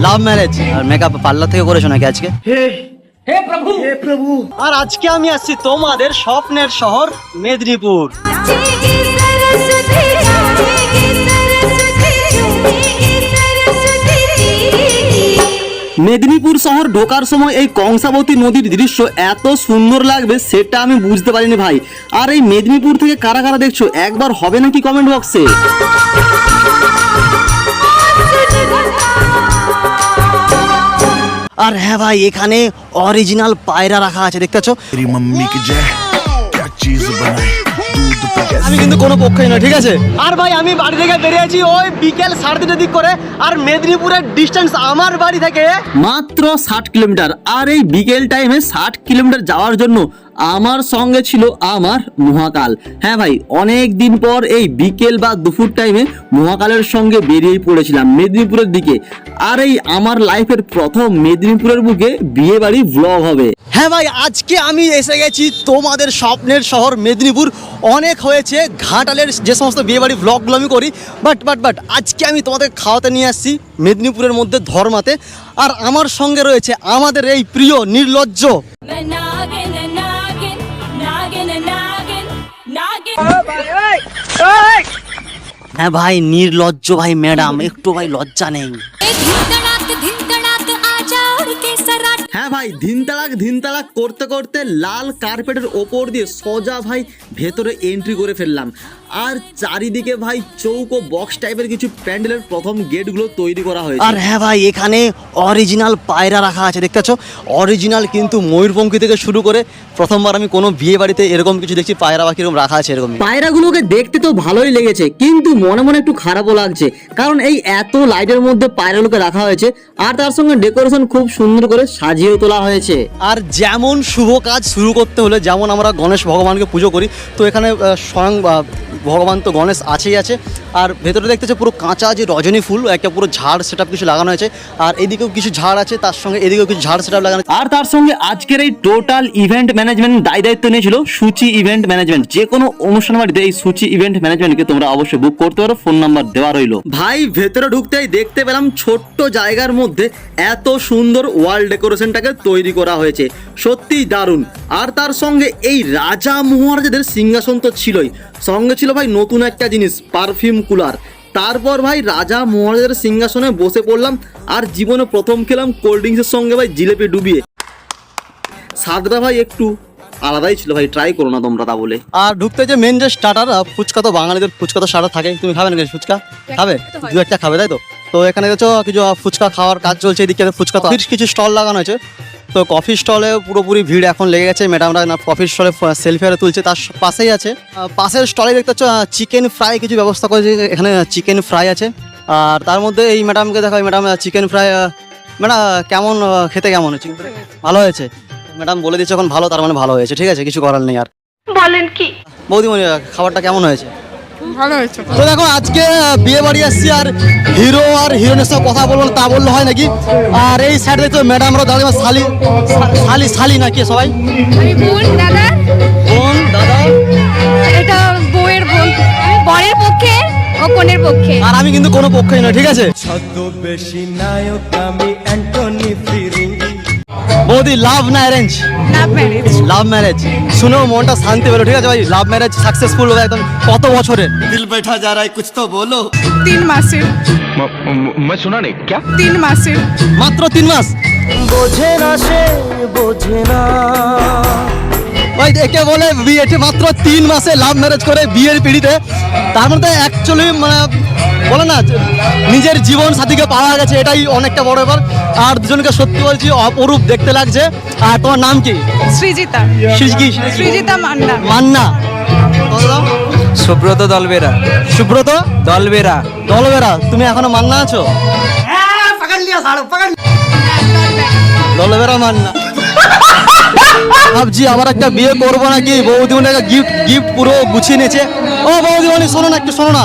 লাভ marriage আর makeup parlour থেকে করেছ নাকি আজকে? হে প্রভু! হে প্রভু। আর আজকে আমি আসছি তোমাদের স্বপ্নের শহর মেদিনীপুর। মেদিনীপুর শহর ঢোকার সময় এই কংসাবতী নদীর দৃশ্য এত সুন্দর লাগবে সেটা আমি বুঝতে পারিনি ভাই। আর এই মেদিনীপুর থেকে কারা কারা দেখছ? একবার হবে নাকি কমেন্ট বক্সে আর হ্যাঁ ভাই এখানে অরিজিনাল পায়রা রাখা আছে দেখতেছ? আমি কিন্তু কোনো পক্ষই না ঠিক আছে? আর ভাই আমি বাড়ি থেকে বেরিয়েছি ওই বিকেল সাড়ে তিনটার দিক করে আর মেদিনীপুরের ডিস্টেন্স আমার বাড়ি থেকে মাত্র ষাট কিলোমিটার আর এই বিকেল টাইমে ষাট কিলোমিটার যাওয়ার জন্য আমার সঙ্গে ছিল আমার মহাকাল। হ্যাঁ ভাই অনেক দিন পর এই বিকেল বা দুপুর টাইমে মহাকালের সঙ্গে বেরিয়ে পড়েছিলাম মেদিনীপুরের দিকে। আর এই আমার লাইফের প্রথম মেদিনীপুরের বুকে বিয়ে বাড়ি ব্লগ হবে। হ্যাঁ ভাই আজকে আমি এসে গেছি তোমাদের স্বপ্নের শহর মেদিনীপুর। অনেক হয়েছে ঘাটালের যে সমস্ত বিয়েবাড়ি ব্লগগুলো আমি করি। বাট বাট বাট আজকে আমি তোমাদের খাওয়াতে নিয়ে আসছি মেদিনীপুরের মধ্যে ধর্মাতে। আর আমার সঙ্গে রয়েছে আমাদের এই প্রিয় নির্লজ্জ। হ্যাঁ ভাই নির্লজ্জ ভাই ম্যাডাম। একটু ভাই লজ্জা নেই। হ্যাঁ ভাই ধিন তালাক ধিন তালাক করতে করতে লাল কার্পেটের ওপর দিয়ে সোজা ভাই ভেতরে এন্ট্রি করে ফেললাম। আর চারিদিকে ভাই চৌকো বক্স টাইপের কিছু প্যান্ডেলের প্রথম গেটগুলো তৈরি করা হয়েছে। আর হ্যাঁ ভাই এখানে অরিজিনাল পায়রা রাখা আছে দেখতে পাচ্ছ? অরিজিনাল কিন্তু ময়ূরপঙ্খী থেকে শুরু করে প্রথমবার আমি কোনো বিয়ে বাড়িতে এরকম কিছু দেখছি পায়রা বা কীরকম রাখা আছে এরকম পায়রাগুলোকে দেখতে তো ভালোই লেগেছে কিন্তু মনে মনে একটু খারাপও লাগছে কারণ এই এত লাইটের মধ্যে পায়রাগুলোকে রাখা হয়েছে আর তার সঙ্গে ডেকোরেশন খুব সুন্দর করে সাজিয়েও তোলা হয়েছে। আর যেমন শুভ কাজ শুরু করতে হলে যেমন আমরা গণেশ ভগবানকে পুজো করি তো এখানে স্বয়ং ভগবান তো গণেশ আছেই আছে। আর ভেতরে দেখতেছে পুরো কাঁচা যে রজনী ফুল, একটা পুরো ঝাড় সেটা কিছু লাগানো আছে। আর এদিকেও কিছু ঝাড় আছে, তার সঙ্গে এদিকেও কিছু ঝাড় সেটা লাগানো আর তার সঙ্গে আজকের এই টোটাল ইভেন্ট ম্যানেজমেন্ট দায় দায়িত্ব নিয়েছিল সুচি ইভেন্ট ম্যানেজমেন্ট যে কোনো অনুষ্ঠান বাড়িতে এই সুচি ইভেন্ট ম্যানেজমেন্টকে তোমরা অবশ্যই বুক করতে পারো ফোন নাম্বার দেওয়া রইল। ভাই, ভেতরে ঢুকতেই দেখতে পেলাম ছোট্ট জায়গার মধ্যে এত সুন্দর ওয়াল ডেকোরেশনটাকে তৈরি করা হয়েছে। সত্যিই দারুণ। আর তার সঙ্গে এই রাজা মহারাজাদের সিংহাসন তো ছিলই। সঙ্গে ছিল ভাই নতুন একটা জিনিস পারফিউম কুলার তারপর ভাই রাজা মহারাজাদের সিংহাসনে বসে পড়লাম আর জীবনে প্রথম খেলাম কোল্ড ড্রিঙ্কসের সঙ্গে ভাই জিলেপি ডুবিয়ে। স্বাদটা ভাই একটু আলাদাই ছিল ভাই ট্রাই করো না তোমরা তা বলে। আর ঢুকতে যে মেন যে স্টার্টার ফুচকা তো বাঙালিদের ফুচকা তো স্টার্টার থাকে তুমি খাবে নাকি ফুচকা? খাবে? দু একটা খাবে তাই তো? তো এখানে দেখছ কিছু ফুচকা খাওয়ার কাজ চলছে এদিকে ফুচকা তো কিছু স্টল লাগানো আছে তো কফি স্টলে পুরোপুরি ভিড় এখন লেগে গেছে। ম্যাডামরা না কফি স্টলে সেলফি আরে তুলছে তার পাশেই আছে। পাশের স্টলে দেখতে পাচ্ছ চিকেন ফ্রাই কিছু ব্যবস্থা করেছে এখানে চিকেন ফ্রাই আছে। আর তার মধ্যে এই ম্যাডামকে দেখা ম্যাডাম চিকেন ফ্রাই ম্যাডাম কেমন খেতে কেমন চিকেন ফ্রাই ভালো হয়েছে? ম্যাডাম বলে দিচ্ছে এখন ভালো তার মানে ভালো হয়েছে। ঠিক আছে কিছু করার নেই আর। বলেন কি? বৌদিমণি খাবারটা কেমন হয়েছে? ভালো হয়েছে। তো দেখো আজকে বিয়ে বাড়ি আসছি আর হিরো আর হিরোইনের সাথে কথা বলব না তা বললে হয় নাকি? আর এই সাইডে দেখো ম্যাডামরা আমার শালি শালি শালি নাকি সবাই? বোন দাদা। বোন দাদা? এটা বউয়ের বোন। বরের পক্ষে ও কনের পক্ষে। আর আমি কিন্তু কোনো পক্ষই নয় ঠিক আছে? ছদ্মবেশী নায়ক আমি অ্যান্টনি বৌদি লাভ না arrange love marriage love marriage শুনো মনটা শান্তি পেল ঠিক আছে ভাই লাভ ম্যারেজ সাকসেসফুল হবে একদম কত বছরে দিল বেঠা যা রাই কুছ তো বলো তিন মাসে মানে শোনা নেই ক্যা তিন মাসে মাত্র তিন মাস বোঝে না সে বোঝে না ভাই একে বলে বিয়েটি মাত্র তিন মাসে লাভ ম্যারেজ করে বিয়ের পিড়িতে। তার মধ্যে অ্যাকচুয়ালি মানে বলে না নিজের জীবন সাথীকে পাওয়া গেছে এটাই অনেকটা বড় ব্যাপার। আর দুজনকে সত্যি বলছি অপরূপ দেখতে লাগছে। আর তোমার নাম কি? সৃজিতা। সিজকি। সৃজিতা মান্না। মান্না। সুব্রত দলবেরা। সুব্রত? দলবেরা। দলবেরা তুমি এখনও মান্না আছো? দলবেরা মান্না। ভাবছি আবার একটা বিয়ে করব নাকি? বৌদিমণি গিফট গিফট পুরো গুছিয়ে নিয়েছে। ও বৌদিমণি শোনো না একটু শোনো না।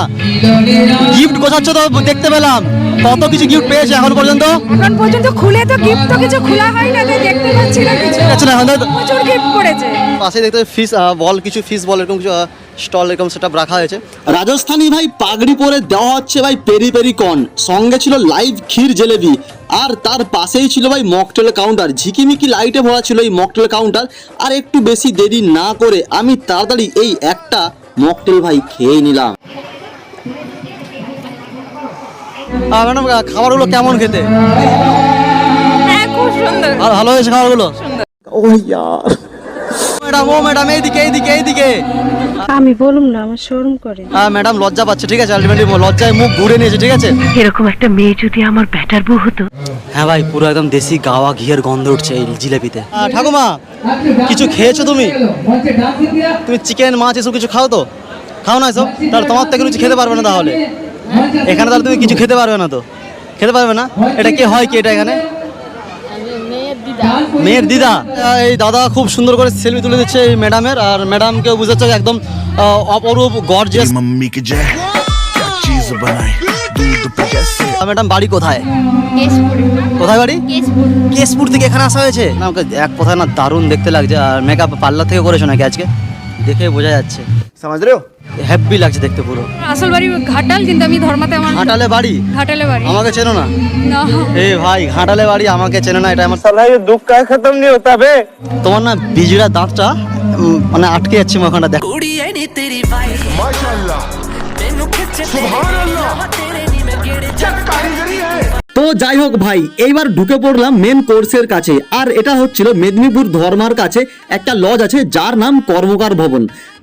গিফট গোছাচ্ছ তো দেখতে পেলাম। কত কিছু গিফট পেয়েছে এখন পর্যন্ত? এখন পর্যন্ত খুলে তো গিফট তো কিছু খোলা হয় না তাই দেখতে পাচ্ছি না কিছু। ঠিক না প্রচুর গিফট করেছে পাশে দেখতে ফিস বল কিছু ফিস বল এরকম কিছু স্টল এরকম সেটা রাখা হয়েছে। রাজস্থানি ভাই পাগড়ি পরে দেওয়া হচ্ছে ভাই পেরি পেরি কন সঙ্গে ছিল লাইভ ক্ষীর জেলেবি। আর তার পাশেই ছিল ভাই মকটেল কাউন্টার ঝিকিমিকি লাইটে ভরা ছিল এই মকটেল কাউন্টার আর একটু বেশি দেরি না করে আমি তাড়াতাড়ি এই একটা মকটেল ভাই খেয়ে নিলাম। ম্যাডাম খাবারগুলো কেমন খেতে? হ্যাঁ খুব সুন্দর। আর ভালো হয়েছে খাবারগুলো? ও ইয়ার। ম্যাডাম ও ম্যাডাম এইদিকে এইদিকে এইদিকে। আমি বলুম না আমার শোরুম করে। হ্যাঁ ম্যাডাম লজ্জা পাচ্ছে ঠিক আছে আলটিমেটলি লজ্জায় মুখ ঘুরে নিয়েছে ঠিক আছে? এরকম একটা মেয়ে যদি আমার ব্যাটার বউ হতো? হ্যাঁ ভাই পুরো একদম দেশি গাওয়া ঘিয়ের গন্ধ উঠছে এই জিলেপিতে। ঠাকুমা কিছু খেয়েছো তুমি? তুমি চিকেন মাছ এসব কিছু খাও তো? খাও না এসব? তাহলে তোমার থেকে কিছু খেতে পারবে না তাহলে। এখানে তাহলে তুমি কিছু খেতে পারবে না তো? খেতে পারবে না? এটা কি হয় কি এটা এখানে? মেয়ের দিদা। এই দাদা খুব সুন্দর করে সেলফি তুলে দিচ্ছে এই ম্যাডামের আর ম্যাডামকেও বুঝাচ্ছে একদম অপরূপ গর্জিয়াস মাম্মিকে যে চিজ বানায় ম্যাডাম বাড়ি কোথায়? কোথায় বাড়ি? কেশপুর। থেকে এখানে আসা হয়েছে? না এক কোথায় না দারুণ দেখতে লাগছে আর মেকআপ পার্লার থেকে করেছ নাকি আজকে? দেখে বোঝা যাচ্ছে। সমাজ রেও হ্যাপি লাগছে দেখতে পুরো। আসল বাড়ি ঘাটাল কিন্তু আমি ধর্মাতে আমার ঘাটালে বাড়ি? ঘাটালে বাড়ি। আমাকে চেনো না? না। এ ভাই ঘাটালে বাড়ি আমাকে চেনো না এটা আমার আচ্ছা সালা দুঃখ কা খতম নি হতা বে। তোমার না বিজুরা দাঁতটা মানে আটকে যাচ্ছে ওখানটা দেখো। মাশাআল্লাহ। সুবহানাল্লাহ। তো যাই হোক ভাই, এইবার ঢুকে পড়লাম মেন কোর্সের কাছে। আর এটা হচ্ছিল মেদিনীপুর ধর্মার কাছে একটা লজ আছে যার নাম কর্মকার ভবন।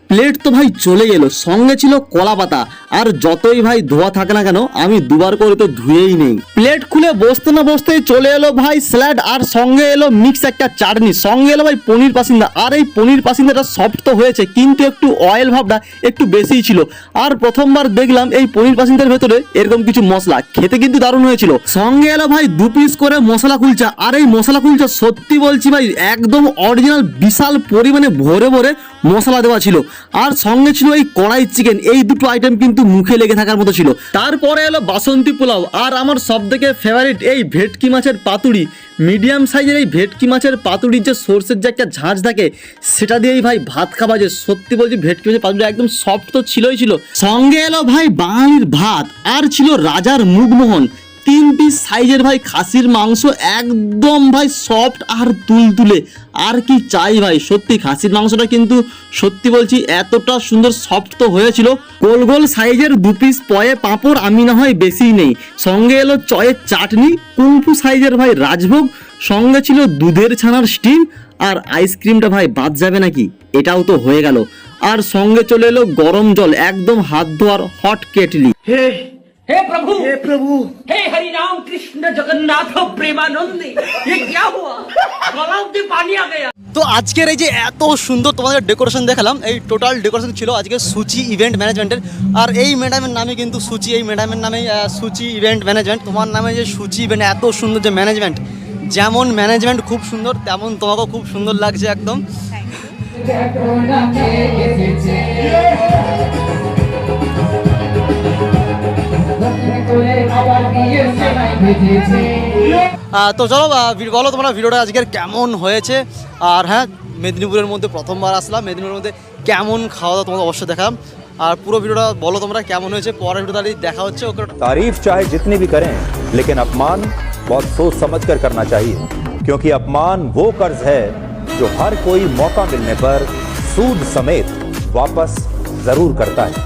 প্লেট তো ভাই চলে এলো, সঙ্গে ছিল কলা পাতা। আর যতই ভাই ধোয়া থাকে না কেন, আমি দুবার করে তো ধুয়েই নেই। প্লেট খুলে বসতে না বসতেই চলে এলো ভাই স্যালাড, আর সঙ্গে এলো মিক্স একটা চাটনি। সঙ্গে এলো ভাই পনির পাসিন্দা। আর এই পনির পাসিন্দাটা সফট তো হয়েছে, কিন্তু একটু অয়েল ভাবটা একটু বেশিই ছিল। আর প্রথমবার দেখলাম এই পনির পাসিন্দার ভেতরে এরকম কিছু মশলা। খেতে কিন্তু দারুণ হয়েছিল। সঙ্গে এলো ভাই দু পিস করে মশলা কুলচা। আর এই মশলা কুলচা সত্যি বলছি ভাই, একদম অরিজিনাল বিশাল পরিমাণে ভরে ভরে মশলা দেওয়া ছিল। আর সঙ্গে ছিল এই কড়াই চিকেন। এই দুটো আইটেম কিন্তু মুখে লেগে থাকার মতো ছিল। তারপরে এলো বাসন্তী পোলাও। আর আমার সব থেকে ফেভারিট এই ভেটকি মাছের পাতুড়ি। মিডিয়াম সাইজের এই ভেটকি মাছের পাতুড়ির যে সর্ষের যে একটা ঝাঁঝ থাকে, সেটা দিয়েই ভাই ভাত খাওয়া যে সত্যি বলছি, ভেটকি মাছের পাতুড়ি একদম সফট তো ছিলই ছিল। সঙ্গে এলো ভাই বাঙালির ভাত। আর ছিল রাজার মুগমোহন। তিন পিস সাইজের ভাই খাসির মাংস, একদম ভাই সফট আর তুলতুলে। আর কি চাই ভাই? সত্যি, খাসির মাংসটা কিন্তু সত্যি বলছি এতটা সুন্দর সফট তো হয়েছিল। গোল গোল সাইজের দু পিস পয়ে পাঁপড় আমি না হয় বেশি নেই। সঙ্গে এলো চয়ের চাটনি কুম্পু সাইজের ভাই রাজভোগ, সঙ্গে ছিল দুধের ছানার স্টিম আর আইসক্রিমটা ভাই বাদ যাবে নাকি? এটাও তো হয়ে গেল। আর সঙ্গে চলে এলো গরম জল, একদম হাত ধোয়ার হট কেটলি। हे प्रभु हे प्रभु हे हरि राम कृष्ण जगन्नाथ प्रेमानंद ये क्या हुआ गलाव में पानी आ गया তো আজকের এই যে এত সুন্দর তোমাদের ডেকোরেশন দেখালাম এই টোটাল ডেকোরেশন ছিল আজকে সুচি ইভেন্ট ম্যানেজমেন্টের আর এই ম্যাডামের নামে কিন্তু সুচি এই ম্যাডামের নামে সুচি ইভেন্ট ম্যানেজমেন্ট তোমার নামে যে সুচি ইভেন্ট এত সুন্দর যে ম্যানেজমেন্ট যেমন ম্যানেজমেন্ট খুব সুন্দর তেমন তোমাকেও খুব সুন্দর লাগছে একদম তো চলো আহ, ভি- বলো তোমরা ভিডিওটা আজকের কেমন হয়েছে আর হ্যাঁ মেদিনীপুরের মধ্যে প্রথমবার আসলাম মেদিনীপুরের মধ্যে কেমন খাওয়া দাওয়া তোমাদের অবশ্যই দেখালাম আর পুরো ভিডিওটা বলো তোমরা কেমন হয়েছে পরের ভিডিও তাহলে দেখা হচ্ছে ওকে तारीफ चाहे जितनी भी करें लेकिन अपमान बहुत सोच समझ कर करना चाहिए क्योंकि अपमान वो कर्ज है जो हर कोई मौका मिलने पर सूद समेत वापस जरूर करता है